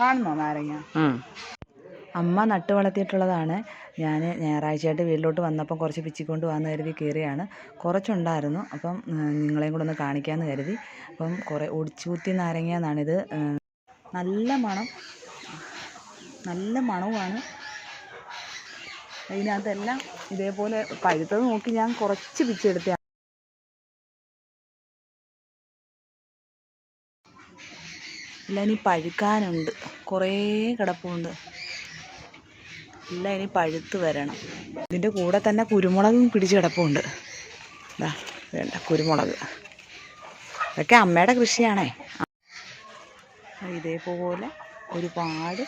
കാണുന്നോ നാരങ്ങ അമ്മ നട്ട് വളർത്തിയിട്ടുള്ളതാണ്. ഞാൻ ഞായറാഴ്ചയായിട്ട് വീട്ടിലോട്ട് വന്നപ്പം കുറച്ച് പിച്ചിക്കൊണ്ട് വന്ന് കരുതി കയറിയാണ് കുറച്ചുണ്ടായിരുന്നു. അപ്പം നിങ്ങളെയും കൂടെ ഒന്ന് കാണിക്കാമെന്ന് കരുതി. അപ്പം കുറേ ഒടിച്ചുകുത്തി നാരങ്ങ എന്നാണിത് നല്ല മണം. നല്ല മണവുമാണ്. അതിനകത്തെല്ലാം ഇതേപോലെ പഴുത്തത് നോക്കി ഞാൻ കുറച്ച് പിച്ചെടുത്ത ഇല്ല ഇനി പഴുക്കാനുണ്ട്. കുറേ കിടപ്പുണ്ട്. ഇല്ല ഇനി പഴുത്ത് വരണം. ഇതിന്റെ കൂടെ തന്നെ കുരുമുളകും പിടിച്ച് കിടപ്പുണ്ട്. ഇതാ വേണ്ട കുരുമുളക്. ഇതൊക്കെ അമ്മയുടെ കൃഷിയാണേ. ഇതേപോലെ ഒരുപാട്